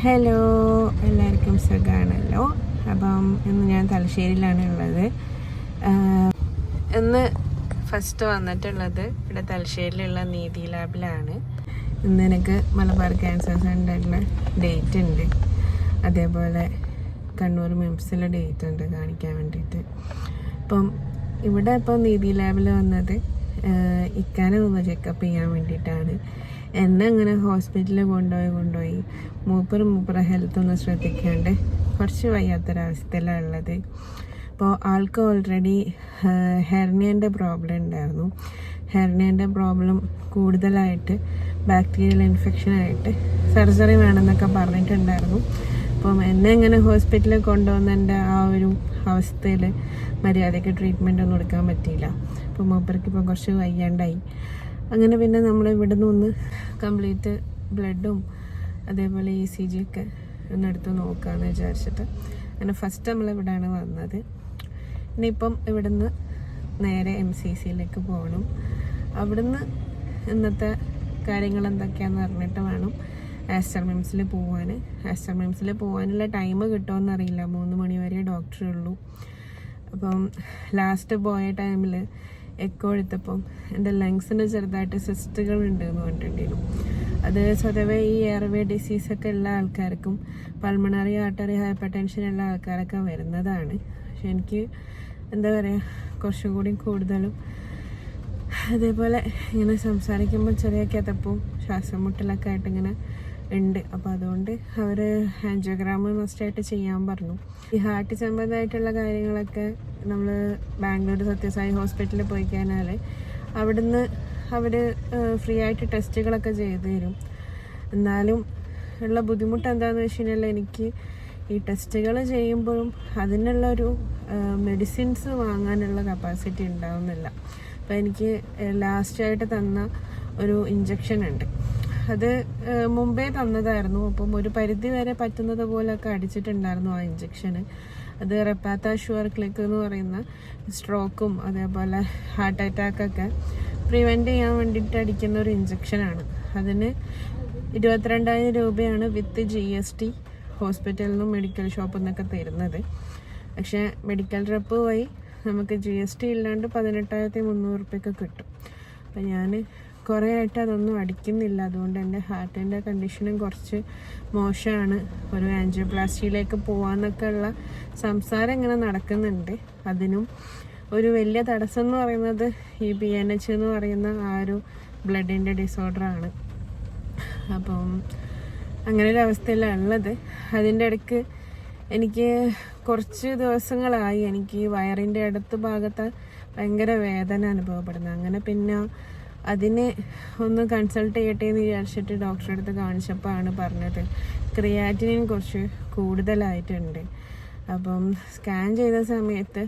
Hello എല്ലാവർക്കും സുഖമാണല്ലോ അപ്പം ഇന്ന് ഞാൻ തലശ്ശേരിയിലാണ് ഉള്ളത്. ഇന്ന് ഫസ്റ്റ് വന്നിട്ടുള്ളത് ഇവിടെ തലശ്ശേരിയിലുള്ള നീതി ലാബിലാണ്. ഇന്ന് എനിക്ക് മലബാർ ക്യാൻസർ സെന്ററിൽ ഡേറ്റ് ഉണ്ട്. അതേപോലെ കണ്ണൂർ മിംസിലെ ഡേറ്റ് ഉണ്ട് കാണിക്കാൻ വേണ്ടിയിട്ട്. അപ്പം ഇവിടെ ഇപ്പം നീതി ലാബിൽ വന്നത് ഇക്കാനെ ഒന്ന് ചെക്കപ്പ് ചെയ്യാൻ വേണ്ടിയിട്ടാണ്. എന്നെ അങ്ങനെ ഹോസ്പിറ്റലിൽ കൊണ്ടുപോയി കൊണ്ടുപോയി. മൂപ്പർ മൂപ്പറ ഹെൽത്ത് ഒന്ന് ശ്രദ്ധിക്കാണ്ട് കുറച്ച് വയ്യാത്തൊരവസ്ഥയിലാണ് ഉള്ളത്. അപ്പോൾ ആൾക്ക് ഓൾറെഡി ഹെർണിയന്റെ പ്രോബ്ലം ഉണ്ടായിരുന്നു. ഹെർണിയന്റെ പ്രോബ്ലം കൂടുതലായിട്ട് ബാക്ടീരിയൽ ഇൻഫെക്ഷൻ ആയിട്ട് സർജറി വേണമെന്നൊക്കെ പറഞ്ഞിട്ടുണ്ടായിരുന്നു. അപ്പം എന്നെ ഇങ്ങനെ ഹോസ്പിറ്റലിൽ കൊണ്ടുവന്നതിന്റെ ആ ഒരു അവസ്ഥയിൽ മര്യാദയ്ക്ക് ട്രീറ്റ്മെന്റ് ഒന്നും കൊടുക്കാൻ പറ്റിയില്ല. അപ്പോൾ മൂപ്പർക്ക് ഇപ്പം കുറച്ച് വയ്യാണ്ടായി. അങ്ങനെ പിന്നെ നമ്മൾ ഇവിടെ ഒന്ന് കംപ്ലീറ്റ് ബ്ലഡും അതേപോലെ ഇ സി ജി ഒക്കെ ഒന്ന് എടുത്ത് നോക്കാമെന്ന് വിചാരിച്ചിട്ട്. അങ്ങനെ ഫസ്റ്റ് നമ്മൾ ഇവിടെയാണ് വന്നത്. ഇനിയിപ്പം ഇവിടുന്ന് നേരെ എം സി സിയിലേക്ക് പോകണം അവിടുന്ന് ഇന്നത്തെ കാര്യങ്ങൾ എന്തൊക്കെയാണെന്ന് അറിഞ്ഞിട്ട് വേണം ആസ്റ്റർ മിംസിൽ പോവാൻ ആസ്റ്റർ പോകാനുള്ള ടൈം കിട്ടുമോയെന്ന് അറിയില്ല. മൂന്ന് മണി വരെ ഡോക്ടറേ ഉള്ളൂ. അപ്പം ലാസ്റ്റ് പോയ ടൈമിൽ എക്കോ എടുത്തപ്പം എന്റെ ലങ്സിന് ചെറുതായിട്ട് സിസ്റ്റുകൾ ഉണ്ട് എന്ന് പറഞ്ഞിട്ടുണ്ടായിരുന്നു. അത് സ്വതവേ ഈ എയർവേ ഡിസീസൊക്കെ എല്ലാ ആൾക്കാർക്കും പൾമണറി ആർട്ടറി ഹൈപ്പർ ടെൻഷൻ ഉള്ള ആൾക്കാരൊക്കെ വരുന്നതാണ്. പക്ഷെ എനിക്ക് എന്താ പറയുക കുറച്ചും കൂടി കൂടുതലും അതേപോലെ ഇങ്ങനെ സംസാരിക്കുമ്പോൾ ചെറിയ കിതപ്പും ശ്വാസം മുട്ടലൊക്കെ ആയിട്ട് ഇങ്ങനെ ഉണ്ട്. അപ്പോൾ അതുകൊണ്ട് അവർ ആൻജിയോഗ്രാം മസ്റ്റായിട്ട് ചെയ്യാൻ പറഞ്ഞു. ഈ ഹാർട്ട് സംബന്ധമായിട്ടുള്ള കാര്യങ്ങളൊക്കെ നമ്മൾ ബാംഗ്ലൂർ സത്യസായി ഹോസ്പിറ്റലിൽ പോയി കഴിഞ്ഞാൽ അവിടുന്ന് അവർ ഫ്രീ ആയിട്ട് ടെസ്റ്റുകളൊക്കെ ചെയ്തു തരും. എന്നാലും ഉള്ള ബുദ്ധിമുട്ട് എന്താണെന്ന് വെച്ച് കഴിഞ്ഞാൽ എനിക്ക് ഈ ടെസ്റ്റുകൾ ചെയ്യുമ്പോഴും അതിനുള്ള ഒരു മെഡിസിൻസ് വാങ്ങാനുള്ള കപ്പാസിറ്റി ഉണ്ടാവുന്നില്ല. അപ്പോൾ എനിക്ക് ലാസ്റ്റായിട്ട് തന്ന ഒരു ഇഞ്ചക്ഷൻ ഉണ്ട്. അത് മുമ്പേ തന്നതായിരുന്നു. അപ്പം ഒരു പരിധി വരെ പറ്റുന്നത് പോലെയൊക്കെ അടിച്ചിട്ടുണ്ടായിരുന്നു ആ ഇഞ്ചെക്ഷന്. അത് റെപ്പാത്ത ഷുവർ ക്ലിക്ക് എന്ന് പറയുന്ന സ്ട്രോക്കും അതേപോലെ ഹാർട്ട് അറ്റാക്കൊക്കെ പ്രിവെന്റ് ചെയ്യാൻ വേണ്ടിയിട്ട് അടിക്കുന്ന ഒരു ഇഞ്ചക്ഷനാണ്. അതിന് ഇരുപത്തിരണ്ടായിരം രൂപയാണ് വിത്ത് ജി എസ് ടി ഹോസ്പിറ്റലിൽ നിന്നും മെഡിക്കൽ ഷോപ്പിൽ നിന്നൊക്കെ തരുന്നത്. പക്ഷേ മെഡിക്കൽ റെപ്പ് വഴി നമുക്ക് ജി എസ് ടി ഇല്ലാണ്ട് പതിനെട്ടായിരത്തി മുന്നൂറ് റുപ്യൊക്കെ കിട്ടും. അപ്പം ഞാൻ കുറേ ആയിട്ട് അതൊന്നും അടിക്കുന്നില്ല. അതുകൊണ്ട് എന്റെ ഹാർട്ടിന്റെ കണ്ടീഷനും കുറച്ച് മോശമാണ്. ഒരു ആൻജിയോപ്ലാസ്റ്റിയിലേക്ക് പോകാമെന്നൊക്കെ ഉള്ള സംസാരം ഇങ്ങനെ നടക്കുന്നുണ്ട്. അതിനും ഒരു വലിയ തടസ്സം എന്ന് പറയുന്നത് ഈ പി എൻ എച്ച് എന്ന് പറയുന്ന ആ ഒരു ബ്ലഡിന്റെ ഡിസോർഡറാണ് അപ്പം അങ്ങനെ ഒരു അവസ്ഥയിലാണ് ഉള്ളത്. അതിന്റെ ഇടയ്ക്ക് എനിക്ക് കുറച്ച് ദിവസങ്ങളായി എനിക്ക് വയറിന്റെ അടുത്ത ഭാഗത്ത് ഭയങ്കര വേദന അനുഭവപ്പെടുന്നത് അങ്ങനെ പിന്നെ അതിനെ ഒന്ന് കൺസൾട്ട് ചെയ്യട്ടെ എന്ന് വിചാരിച്ചിട്ട് ഡോക്ടറെ അടുത്ത് കാണിച്ചപ്പോൾ ആണ് പറഞ്ഞത്. ക്രിയാറ്റിനിൻ കുറച്ച് കൂടുതലായിട്ടുണ്ട്. അപ്പം സ്കാൻ ചെയ്ത സമയത്ത്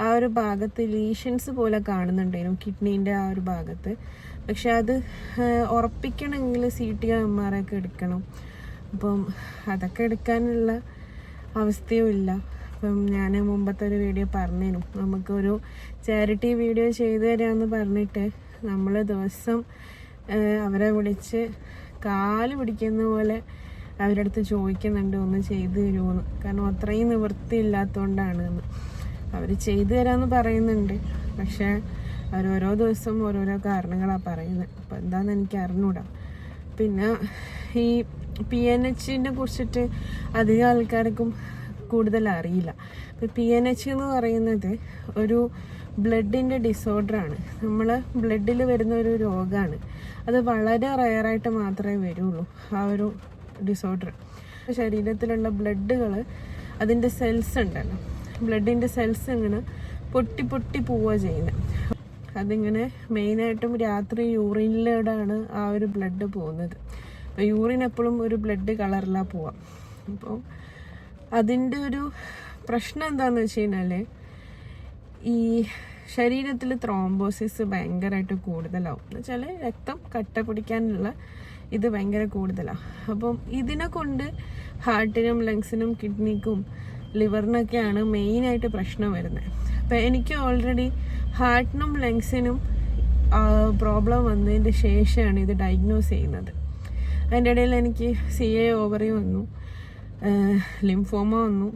ആ ഒരു ഭാഗത്ത് ലീഷൻസ് പോലെ കാണുന്നുണ്ടായിരുന്നു കിഡ്നീന്റെ ആ ഒരു ഭാഗത്ത്. പക്ഷെ അത് ഉറപ്പിക്കണമെങ്കിൽ സി ടി എം ആർ ഒക്കെ എടുക്കണം. അപ്പം അതൊക്കെ എടുക്കാനുള്ള അവസ്ഥയും ഇല്ല. അപ്പം ഞാൻ മുമ്പത്തെ ഒരു വീഡിയോ പറഞ്ഞിരുന്നു. നമുക്കൊരു ചാരിറ്റി വീഡിയോ ചെയ്തു തരാമെന്ന് പറഞ്ഞിട്ട് നമ്മൾ ദിവസം അവരെ വിളിച്ച് കാൽ പിടിക്കുന്ന പോലെ അവരുടെ അടുത്ത് ചോദിക്കുന്നുണ്ട് ഒന്ന് ചെയ്തു തരുമോന്ന്? കാരണം അത്രയും നിവൃത്തി ഇല്ലാത്തതുകൊണ്ടാണ് എന്ന്. അവർ ചെയ്തു തരാമെന്ന് പറയുന്നുണ്ട്. പക്ഷേ അവരോരോ ഓരോ ദിവസം ഓരോരോ കാരണങ്ങളാണ് പറയുന്നത്. അപ്പോൾ എന്താണെന്ന് എനിക്ക് അറിഞ്ഞൂടാ. പിന്നെ ഈ പി എൻ എച്ചിനെ കുറിച്ചിട്ട് അധികം ആൾക്കാർക്കും കൂടുതൽ അറിയില്ല. ഇപ്പം പി എൻ എച്ച് എന്ന് പറയുന്നത് ഒരു ബ്ലഡിന്റെ ഡിസോർഡറാണ്. നമ്മൾ ബ്ലഡിൽ വരുന്ന ഒരു രോഗമാണ് അത് വളരെ റയറായിട്ട് മാത്രമേ വരുള്ളൂ ആ ഒരു ഡിസോർഡർ. ശരീരത്തിലുള്ള ബ്ലഡുകൾ അതിന്റെ സെൽസ് ഉണ്ടല്ലോ. ബ്ലഡിന്റെ സെൽസ് ഇങ്ങനെ പൊട്ടി പൊട്ടി പോവുക ചെയ്യുന്നത് അതിങ്ങനെ മെയിനായിട്ടും രാത്രി യൂറിനിലൂടെയാണ് ആ ഒരു ബ്ലഡ് പോകുന്നത്. അപ്പോൾ യൂറിൻ എപ്പോഴും ഒരു ബ്ലഡ് കളറിലാണ് പോവുക അപ്പോൾ അതിന്റെ ഒരു പ്രശ്നം എന്താണെന്ന് വെച്ച് കഴിഞ്ഞാൽ ഈ ശരീരത്തിൽ ത്രോംബോസിസ് ഭയങ്കരമായിട്ട് കൂടുതലാവും. എന്ന് വെച്ചാൽ രക്തം കട്ട പിടിക്കാനുള്ള ഇത് ഭയങ്കര കൂടുതലാണ് അപ്പം ഇതിനെ കൊണ്ട് ഹാർട്ടിനും ലങ്സിനും കിഡ്നിക്കും ലിവറിനൊക്കെയാണ് മെയിനായിട്ട് പ്രശ്നം വരുന്നത് അപ്പം എനിക്ക് ഓൾറെഡി ഹാർട്ടിനും ലങ്സിനും പ്രോബ്ലം വന്നതിന്റെ ശേഷമാണ് ഇത് ഡയഗ്നോസ് ചെയ്യുന്നത്. അതിന്റെ ഇടയിൽ എനിക്ക് സി എ ഓവറി വന്നു ലിംഫോമ വന്നു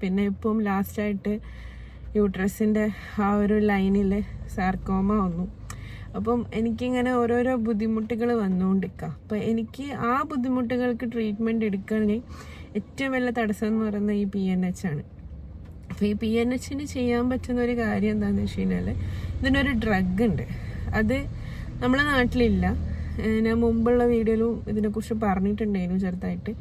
പിന്നെ ഇപ്പം ലാസ്റ്റായിട്ട് യൂട്രസിന്റെ ആ ഒരു ലൈനിൽ സാർക്കോമ വന്നു. അപ്പം എനിക്കിങ്ങനെ ഓരോരോ ബുദ്ധിമുട്ടുകൾ വന്നുകൊണ്ടിരിക്കുക അപ്പം എനിക്ക് ആ ബുദ്ധിമുട്ടുകൾക്ക് ട്രീറ്റ്മെന്റ് എടുക്കാന് ഏറ്റവും വലിയ തടസ്സം എന്ന് പറയുന്നത് ഈ പി എൻ എച്ച് ആണ്. അപ്പോൾ ഈ പി എൻ എച്ചിന് ചെയ്യാൻ പറ്റുന്ന ഒരു കാര്യം എന്താണെന്ന് വെച്ച് കഴിഞ്ഞാൽ ഇതിനൊരു ഡ്രഗ് ഉണ്ട്. അത് നമ്മളെ നാട്ടിലില്ല. ഞാൻ മുമ്പുള്ള വീഡിയോയിലും ഇതിനെക്കുറിച്ച് പറഞ്ഞിട്ടുണ്ടായിരുന്നു ചെറുതായിട്ട്.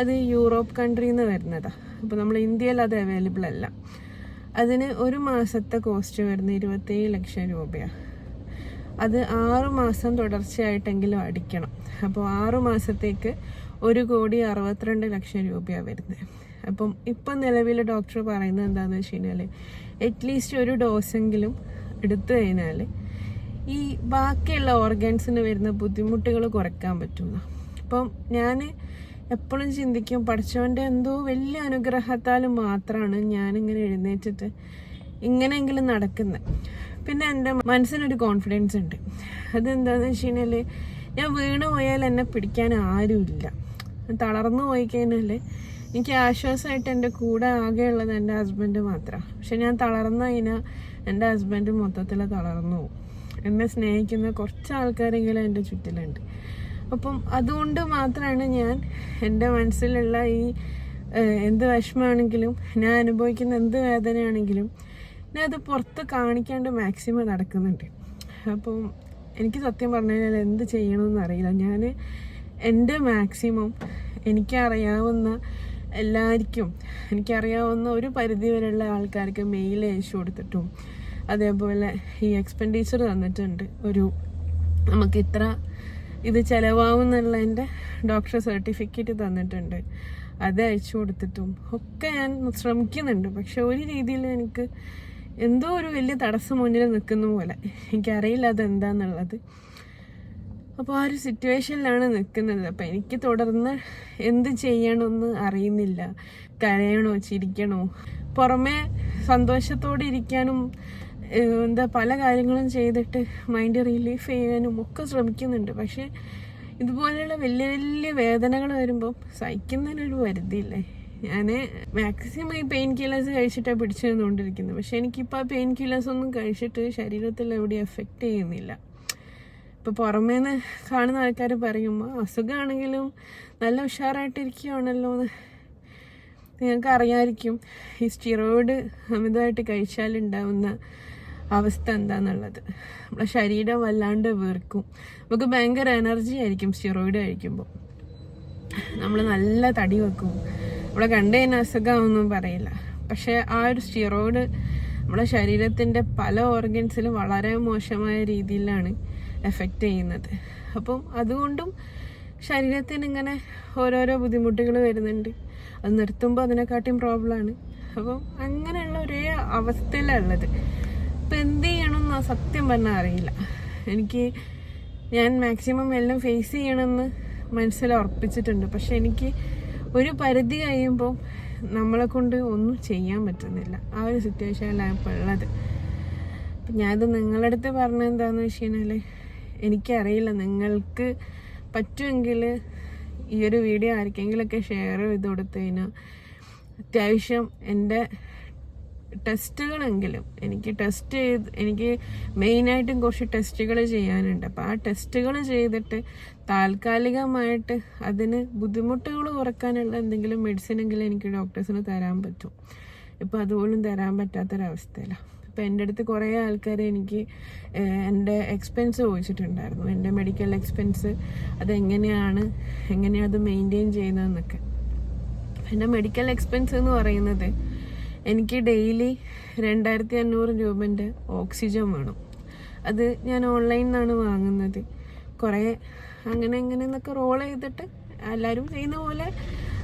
അത് യൂറോപ്പ് കൺട്രിയിൽ നിന്ന് വരുന്നതാണ് അപ്പോൾ നമ്മൾ ഇന്ത്യയിൽ അത് അവൈലബിൾ അല്ല. അതിന് ഒരു മാസത്തെ കോസ്റ്റ് വരുന്നത് ഇരുപത്തേഴ് ലക്ഷം രൂപയാണ് അത് ആറു മാസം തുടർച്ചയായിട്ടെങ്കിലും അടിക്കണം. അപ്പോൾ ആറു മാസത്തേക്ക് ഒരു കോടി അറുപത്തിരണ്ട് ലക്ഷം രൂപയാണ് വരുന്നത്. അപ്പം ഇപ്പം നിലവിൽ ഡോക്ടർ പറയുന്നത് എന്താണെന്ന് വെച്ച് കഴിഞ്ഞാൽ അറ്റ്ലീസ്റ്റ് ഒരു ഡോസെങ്കിലും എടുത്തു കഴിഞ്ഞാൽ ഈ ബാക്കിയുള്ള ഓർഗൻസിന് വരുന്ന ബുദ്ധിമുട്ടുകൾ കുറയ്ക്കാൻ പറ്റുന്ന. അപ്പം ഞാൻ എപ്പോഴും ചിന്തിക്കും പഠിച്ചവന്റെ എന്തോ വലിയ അനുഗ്രഹത്താൽ മാത്രമാണ് ഞാനിങ്ങനെ എഴുന്നേറ്റിട്ട് ഇങ്ങനെയെങ്കിലും നടക്കുന്നത് പിന്നെ എന്റെ മനസ്സിനൊരു കോൺഫിഡൻസ് ഉണ്ട്. അതെന്താന്ന് വെച്ച് കഴിഞ്ഞാൽ ഞാൻ വീണ് പോയാൽ എന്നെ പിടിക്കാൻ ആരുമില്ല. തളർന്നു പോയി കഴിഞ്ഞാൽ എനിക്ക് ആശ്വാസമായിട്ട് എന്റെ കൂടെ ആകെയുള്ളത് എന്റെ ഹസ്ബൻഡ് മാത്രമാണ് പക്ഷെ ഞാൻ തളർന്നു കഴിഞ്ഞാൽ എന്റെ ഹസ്ബൻഡ് മൊത്തത്തിൽ തളർന്നു പോകും. എന്നെ സ്നേഹിക്കുന്ന കുറച്ച് ആൾക്കാരെങ്കിലും എന്റെ ചുറ്റിലുണ്ട്. അപ്പം അതുകൊണ്ട് മാത്രമാണ് ഞാൻ എന്റെ മനസ്സിലുള്ള ഈ എന്ത് വിഷമമാണെങ്കിലും ഞാൻ അനുഭവിക്കുന്ന എന്ത് വേദനയാണെങ്കിലും ഞാൻ അത് പുറത്ത് കാണിക്കാണ്ട് മാക്സിമം നടക്കുന്നുണ്ട്. അപ്പം എനിക്ക് സത്യം പറഞ്ഞു കഴിഞ്ഞാൽ എന്ത് ചെയ്യണമെന്ന് അറിയില്ല. ഞാൻ എന്റെ മാക്സിമം എനിക്കറിയാവുന്ന എല്ലാവർക്കും എനിക്കറിയാവുന്ന ഒരു പരിധി വരെയുള്ള ആൾക്കാർക്ക് മെയിൽ അയച്ചു കൊടുത്തിട്ടും അതേപോലെ ഈ എക്സ്പെൻഡിച്ചർ തന്നിട്ടുണ്ട്. ഒരു നമുക്ക് ഇത്ര ഇത് ചിലവാകുന്നുള്ളതിന്റെ ഡോക്ടർ സർട്ടിഫിക്കറ്റ് തന്നിട്ടുണ്ട്. അത് അയച്ചു കൊടുത്തിട്ടും ഒക്കെ ഞാൻ ശ്രമിക്കുന്നുണ്ട്. പക്ഷെ ഒരു രീതിയിൽ എനിക്ക് എന്തോ ഒരു വലിയ തടസ്സം മുന്നിൽ നിൽക്കുന്ന പോലെ എനിക്കറിയില്ല അത് എന്താന്നുള്ളത് അപ്പോൾ ആ ഒരു സിറ്റുവേഷനിലാണ് നിൽക്കുന്നത്. അപ്പം എനിക്ക് തുടർന്ന് എന്ത് ചെയ്യണമെന്ന് അറിയുന്നില്ല. കരയണോ ചിരിക്കണോ? പുറമേ സന്തോഷത്തോടെ ഇരിക്കാനും എന്താ പല കാര്യങ്ങളും ചെയ്തിട്ട് മൈൻഡ് റിലീഫ് ചെയ്യാനും ഒക്കെ ശ്രമിക്കുന്നുണ്ട്. പക്ഷേ ഇതുപോലെയുള്ള വലിയ വലിയ വേദനകൾ വരുമ്പോൾ സഹിക്കുന്നതിനൊരു പരിധിയില്ലേ? ഞാൻ മാക്സിമം ഈ പെയിൻ കില്ലേഴ്സ് കഴിച്ചിട്ടാണ് പിടിച്ചു നിന്നുകൊണ്ടിരിക്കുന്നത് പക്ഷേ എനിക്കിപ്പോൾ ആ പെയിൻ കില്ലേഴ്സ് ഒന്നും കഴിച്ചിട്ട് ശരീരത്തിൽ എവിടെയും എഫക്റ്റ് ചെയ്യുന്നില്ല. ഇപ്പൊ പുറമേന്ന് കാണുന്ന ആൾക്കാർ പറയും "ആ, അസുഖമാണെങ്കിലും നല്ല ഉഷാറായിട്ടിരിക്കുകയാണല്ലോ എന്ന് നിങ്ങൾക്ക് അറിയാമായിരിക്കും ഈ സ്റ്റിറോയിഡ് അമിതമായിട്ട് കഴിച്ചാലുണ്ടാവുന്ന അവസ്ഥ എന്താണെന്നുള്ളത് നമ്മളെ ശരീരം വല്ലാണ്ട് വീർക്കും നമുക്ക് ഭയങ്കര എനർജി ആയിരിക്കും സ്റ്റിറോയിഡ് കഴിക്കുമ്പോൾ. നമ്മൾ നല്ല തടി വെക്കും. നമ്മളെ കണ്ടതിന് അസുഖമൊന്നും പറയില്ല. പക്ഷേ ആ ഒരു സ്റ്റിറോയിഡ് നമ്മളെ ശരീരത്തിന്റെ പല ഓർഗൻസിലും വളരെ മോശമായ രീതിയിലാണ് എഫക്റ്റ് ചെയ്യുന്നത്. അപ്പം അതുകൊണ്ടും ശരീരത്തിന് ഇങ്ങനെ ഓരോരോ ബുദ്ധിമുട്ടുകൾ വരുന്നുണ്ട്. അത് നിർത്തുമ്പോൾ അതിനെക്കാട്ടിയും പ്രോബ്ലമാണ് അപ്പം അങ്ങനെയുള്ള ഒരേ അവസ്ഥയിലാണ് ഉള്ളത്. ഇപ്പം എന്ത് ചെയ്യണമെന്ന് സത്യം പറഞ്ഞാൽ അറിയില്ല. എനിക്ക് ഞാൻ മാക്സിമം എല്ലാം ഫേസ് ചെയ്യണമെന്ന് മനസ്സിൽ ഉറപ്പിച്ചിട്ടുണ്ട്. പക്ഷെ എനിക്ക് ഒരു പരിധി കഴിയുമ്പോൾ നമ്മളെ കൊണ്ട് ഒന്നും ചെയ്യാൻ പറ്റുന്നില്ല. ആ ഒരു സിറ്റുവേഷനിലാണ് ഇപ്പോൾ ഉള്ളത്. അപ്പം ഞാനത് നിങ്ങളുടെ അടുത്ത് പറഞ്ഞത് എന്താണെന്ന് വെച്ച് കഴിഞ്ഞാൽ എനിക്കറിയില്ല നിങ്ങൾക്ക് പറ്റുമെങ്കിൽ ഈ ഒരു വീഡിയോ ആർക്കെങ്കിലൊക്കെ ഷെയർ ചെയ്ത് കൊടുത്തു കഴിഞ്ഞാൽ അത്യാവശ്യം എന്റെ ടെസ്റ്റുകളെങ്കിലും എനിക്ക് ടെസ്റ്റ് ചെയ്ത് എനിക്ക് മെയിനായിട്ടും കുറച്ച് ടെസ്റ്റുകൾ ചെയ്യാനുണ്ട്. അപ്പോൾ ആ ടെസ്റ്റുകൾ ചെയ്തിട്ട് താൽക്കാലികമായിട്ട് അതിന് ബുദ്ധിമുട്ടുകൾ കുറക്കാനുള്ള എന്തെങ്കിലും മെഡിസിനെങ്കിലും എനിക്ക് ഡോക്ടേഴ്സിന് തരാൻ പറ്റും. ഇപ്പോൾ അതുപോലും തരാൻ പറ്റാത്തൊരവസ്ഥയിലാണ് ഇപ്പം എന്റെ അടുത്ത് കുറേ ആൾക്കാർ എനിക്ക് എന്റെ എക്സ്പെൻസ് ചോദിച്ചിട്ടുണ്ടായിരുന്നു. എന്റെ മെഡിക്കൽ എക്സ്പെൻസ് അതെങ്ങനെയാണ് എങ്ങനെയാണ് അത് മെയിന്റെയിൻ ചെയ്യുന്നതെന്നൊക്കെ. എന്റെ മെഡിക്കൽ എക്സ്പെൻസ് എന്ന് പറയുന്നത് എനിക്ക് ഡെയിലി രണ്ടായിരത്തി അഞ്ഞൂറ് രൂപന്റെ ഓക്സിജൻ വേണം. അത് ഞാൻ ഓൺലൈനിൽ നിന്നാണ് വാങ്ങുന്നത്. കുറേ അങ്ങനെ ഇങ്ങനെ എന്നൊക്കെ റോൾ ചെയ്തിട്ട് എല്ലാവരും ചെയ്യുന്ന പോലെ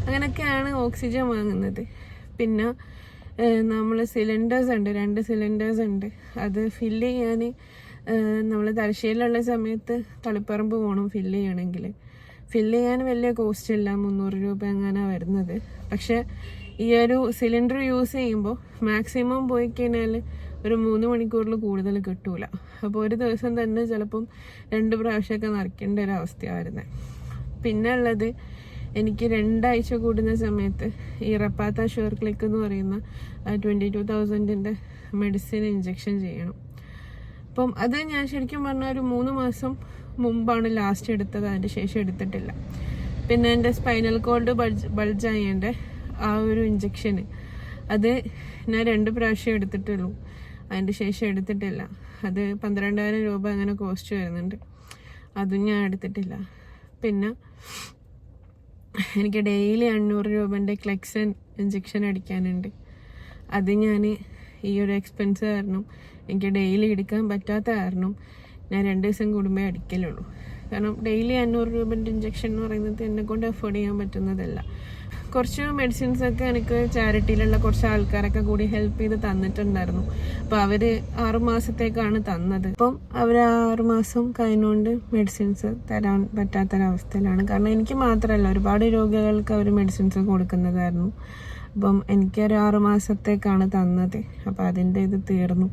അങ്ങനെയൊക്കെയാണ് ഓക്സിജൻ വാങ്ങുന്നത്. പിന്നെ നമ്മൾ സിലിണ്ടേഴ്സ് ഉണ്ട് രണ്ട് സിലിണ്ടേഴ്സ് ഉണ്ട്. അത് ഫില്ല് ചെയ്യാൻ നമ്മൾ തലശ്ശേരിയിലുള്ള സമയത്ത് തളിപ്പറമ്പ് പോകണം ഫില്ല് ചെയ്യണമെങ്കിൽ ഫില്ല് ചെയ്യാൻ വലിയ കോസ്റ്റ് ഇല്ല മുന്നൂറ് രൂപ എങ്ങനെയാണ് വരുന്നത്. പക്ഷെ ഈ ഒരു സിലിണ്ടർ യൂസ് ചെയ്യുമ്പോൾ മാക്സിമം പോയി കഴിഞ്ഞാൽ ഒരു മൂന്ന് മണിക്കൂറിൽ കൂടുതൽ കിട്ടൂല. അപ്പോൾ ഒരു ദിവസം തന്നെ ചിലപ്പം രണ്ട് പ്രാവശ്യമൊക്കെ നിറയ്ക്കേണ്ട ഒരു അവസ്ഥയാണ് വരുന്നത് പിന്നെ ഉള്ളത് എനിക്ക് രണ്ടാഴ്ച കൂടുന്ന സമയത്ത് ഈ റപ്പാത്ത ഷുഗർ ക്ലിക്ക് എന്ന് പറയുന്ന ട്വന്റി ടു തൗസൻഡിന്റെ മെഡിസിൻ ഇഞ്ചെക്ഷൻ ചെയ്യണം. അപ്പം അത് ഞാൻ ശരിക്കും പറഞ്ഞാൽ ഒരു മൂന്ന് മാസം മുമ്പാണ് ലാസ്റ്റ് എടുത്തത് അതിന്റെ ശേഷം എടുത്തിട്ടില്ല. പിന്നെ എന്റെ സ്പൈനൽ കോൾഡ് ബൾജ് ബൾജായതിന്റെ ആ ഒരു ഇഞ്ചെക്ഷന് അത് ഞാൻ രണ്ട് പ്രാവശ്യം എടുത്തിട്ടുള്ളൂ. അതിന്റെ ശേഷം എടുത്തിട്ടില്ല. അത് പന്ത്രണ്ടായിരം രൂപ അങ്ങനെ കോസ്റ്റ് വരുന്നുണ്ട്. അതും ഞാൻ എടുത്തിട്ടില്ല. പിന്നെ എനിക്ക് ഡെയിലി അഞ്ഞൂറ് രൂപന്റെ ക്ലെക്സൻ ഇഞ്ചെക്ഷൻ അടിക്കാനുണ്ട്. അത് ഞാൻ ഈ ഒരു എക്സ്പെൻസ് കാരണം എനിക്ക് ഡെയിലി എടുക്കാൻ പറ്റാത്ത കാരണം ഞാൻ രണ്ട് ദിവസം കൂടുമ്പോൾ അടിക്കലുള്ളൂ. കാരണം ഡെയിലി അഞ്ഞൂറ് രൂപന്റെ ഇഞ്ചെക്ഷൻ എന്ന് പറയുന്നത് എന്നെ കൊണ്ട് അഫോർഡ് ചെയ്യാൻ പറ്റുന്നതല്ല. കുറച്ച് മെഡിസിൻസ് ഒക്കെ എനിക്ക് ചാരിറ്റിയിലുള്ള കുറച്ച് ആൾക്കാരൊക്കെ കൂടി ഹെൽപ്പ് ചെയ്ത് തന്നിട്ടുണ്ടായിരുന്നു. അപ്പോൾ അവർ ആറു മാസത്തേക്കാണ് തന്നത്. അപ്പം അവർ ആറു മാസം കഴിഞ്ഞുകൊണ്ട് മെഡിസിൻസ് തരാൻ പറ്റാത്തൊരവസ്ഥയിലാണ്. കാരണം എനിക്ക് മാത്രമല്ല ഒരുപാട് രോഗികൾക്ക് അവർ മെഡിസിൻസ് കൊടുക്കുന്നതായിരുന്നു. അപ്പം എനിക്കൊരു ആറു മാസത്തേക്കാണ് തന്നത്. അപ്പം അതിന്റെ ഇത് തീർന്നു.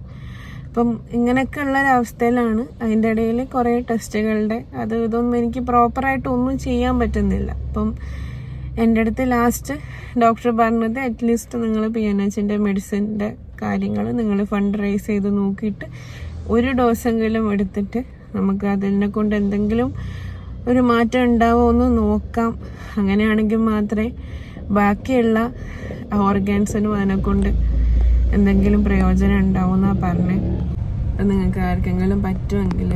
അപ്പം ഇങ്ങനെയൊക്കെ ഉള്ള അതിന്റെ ഇടയിൽ കുറേ ടെസ്റ്റുകളുടെ അത് ഇതൊന്നും എനിക്ക് പ്രോപ്പറായിട്ട് ഒന്നും ചെയ്യാൻ പറ്റുന്നില്ല. അപ്പം എന്റെ അടുത്ത് ലാസ്റ്റ് ഡോക്ടർ പറഞ്ഞത് അറ്റ്ലീസ്റ്റ് നിങ്ങൾ പി എൻ എച്ചിന്റെ മെഡിസിന്റെ കാര്യങ്ങൾ നിങ്ങൾ ഫണ്ട് റേസ് ചെയ്ത് നോക്കിയിട്ട് ഒരു ഡോസെങ്കിലും എടുത്തിട്ട് നമുക്ക് അതിനെ കൊണ്ട് എന്തെങ്കിലും ഒരു മാറ്റം ഉണ്ടാവുമോ എന്ന് നോക്കാം. അങ്ങനെയാണെങ്കിൽ മാത്രമേ ബാക്കിയുള്ള ഓർഗാൻസിനും അതിനെക്കൊണ്ട് എന്തെങ്കിലും പ്രയോജനം ഉണ്ടാവുമെന്നാണ് പറഞ്ഞത് അപ്പം നിങ്ങൾക്ക് ആർക്കെങ്കിലും പറ്റുമെങ്കിൽ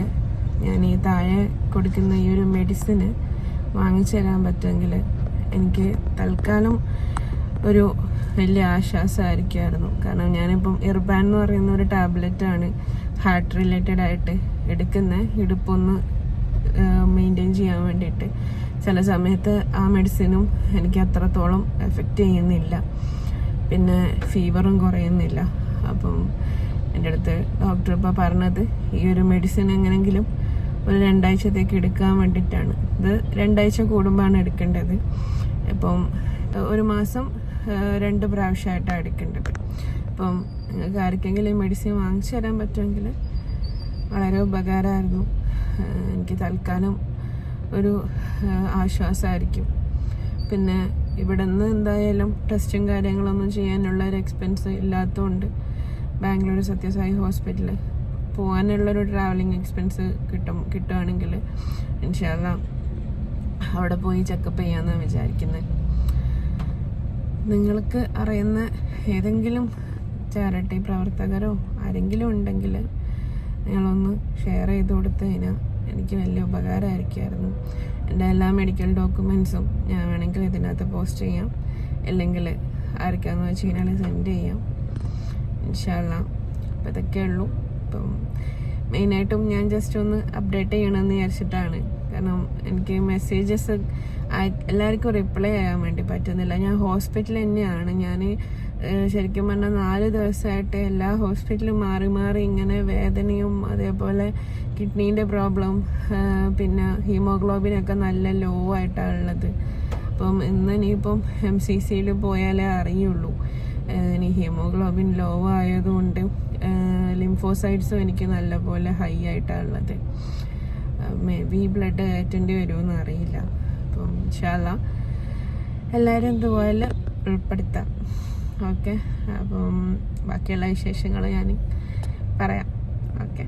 ഞാൻ ഈ താഴെ കൊടുക്കുന്ന ഈ ഒരു മെഡിസിന് വാങ്ങിച്ചു തരാൻ പറ്റുമെങ്കിൽ എനിക്ക് തൽക്കാലം ഒരു വലിയ ആശ്വാസമായിരിക്കുമായിരുന്നു. കാരണം ഞാനിപ്പം ഇർബാൻ എന്ന് പറയുന്ന ഒരു ടാബ്ലറ്റാണ് ഹാർട്ട് റിലേറ്റഡ് ആയിട്ട് എടുക്കുന്നത് ഇടുപ്പൊന്ന് മെയിന്റെയിൻ ചെയ്യാൻ വേണ്ടിയിട്ട്. ചില സമയത്ത് ആ മെഡിസിനും എനിക്ക് അത്രത്തോളം എഫക്റ്റ് ചെയ്യുന്നില്ല. പിന്നെ ഫീവറും കുറയുന്നില്ല. അപ്പം എന്റെ അടുത്ത് ഡോക്ടർ ഇപ്പോൾ പറഞ്ഞത് ഈ ഒരു മെഡിസിൻ എങ്ങനെങ്കിലും ഒരു രണ്ടാഴ്ചത്തേക്ക് എടുക്കാൻ വേണ്ടിയിട്ടാണ്. ഇത് രണ്ടാഴ്ച കൂടുമ്പോഴാണ് എടുക്കേണ്ടത്. അപ്പം ഒരു മാസം രണ്ട് പ്രാവശ്യമായിട്ടാണ് എടുക്കേണ്ടത്. അപ്പം നിങ്ങൾക്ക് ആർക്കെങ്കിലും മെഡിസിൻ വാങ്ങിച്ചു തരാൻ പറ്റുമെങ്കിൽ വളരെ ഉപകാരമായിരുന്നു. എനിക്ക് തൽക്കാലം ഒരു ആശ്വാസമായിരിക്കും. പിന്നെ ഇവിടെ നിന്ന് എന്തായാലും ടെസ്റ്റും കാര്യങ്ങളൊന്നും ചെയ്യാനുള്ള ഒരു എക്സ്പെൻസ് ഇല്ലാത്തതുകൊണ്ട് ബാംഗ്ലൂർ സത്യസായി ഹോസ്പിറ്റലിൽ പോകാനുള്ളൊരു ട്രാവലിംഗ് എക്സ്പെൻസ് കിട്ടും കിട്ടുകയാണെങ്കിൽ ഇൻഷാല്ല അവിടെ പോയി ചെക്കപ്പ് ചെയ്യാമെന്നാണ് വിചാരിക്കുന്നത് നിങ്ങൾക്ക് അറിയുന്ന ഏതെങ്കിലും ചാരിറ്റി പ്രവർത്തകരോ ആരെങ്കിലും ഉണ്ടെങ്കിൽ നിങ്ങളൊന്ന് ഷെയർ ചെയ്ത് കൊടുത്തു കഴിഞ്ഞാൽ എനിക്ക് വലിയ ഉപകാരമായിരിക്കുമായിരുന്നു എന്റെ എല്ലാ മെഡിക്കൽ ഡോക്യുമെൻസും ഞാൻ വേണമെങ്കിൽ ഇതിനകത്ത് പോസ്റ്റ് ചെയ്യാം. അല്ലെങ്കിൽ ആർക്കാന്ന് വെച്ച് കഴിഞ്ഞാൽ സെൻഡ് ചെയ്യാം. ഇൻഷാല്ല അപ്പം ഇതൊക്കെ ഇപ്പം മെയിനായിട്ടും ഞാൻ ജസ്റ്റ് ഒന്ന് അപ്ഡേറ്റ് ചെയ്യണമെന്ന് വിചാരിച്ചിട്ടാണ്. കാരണം എനിക്ക് മെസ്സേജസ് എല്ലാവർക്കും റിപ്ലൈ ചെയ്യാൻ വേണ്ടി പറ്റുന്നില്ല. ഞാൻ ഹോസ്പിറ്റലിൽ തന്നെയാണ്. ഞാൻ ശരിക്കും പറഞ്ഞാൽ നാല് ദിവസമായിട്ട് എല്ലാ ഹോസ്പിറ്റലും മാറി മാറി ഇങ്ങനെ വേദനയും അതേപോലെ കിഡ്നീന്റെ പ്രോബ്ലം പിന്നെ ഹീമോഗ്ലോബിനൊക്കെ നല്ല ലോ ആയിട്ടാണ് ഉള്ളത്. അപ്പം ഇന്ന് ഇനിയിപ്പം എം സി സിയിൽ പോയാലേ അറിയുള്ളൂ. ഇനി ഹീമോഗ്ലോബിൻ ലോ ആയതുകൊണ്ട് ലിംഫോസൈഡ്സും എനിക്ക് നല്ലപോലെ ഹൈ ആയിട്ടാണ് ഉള്ളത്. മേ ബി ബ്ലഡ് കയറ്റേണ്ടി വരുമെന്ന് അറിയില്ല. അപ്പം ഇൻഷാല്ല എല്ലാവരും ഇതുപോലെ ഉൾപ്പെടുത്താം. ഓക്കെ അപ്പം ബാക്കിയുള്ള വിശേഷങ്ങൾ ഞാൻ പറയാം. ഓക്കെ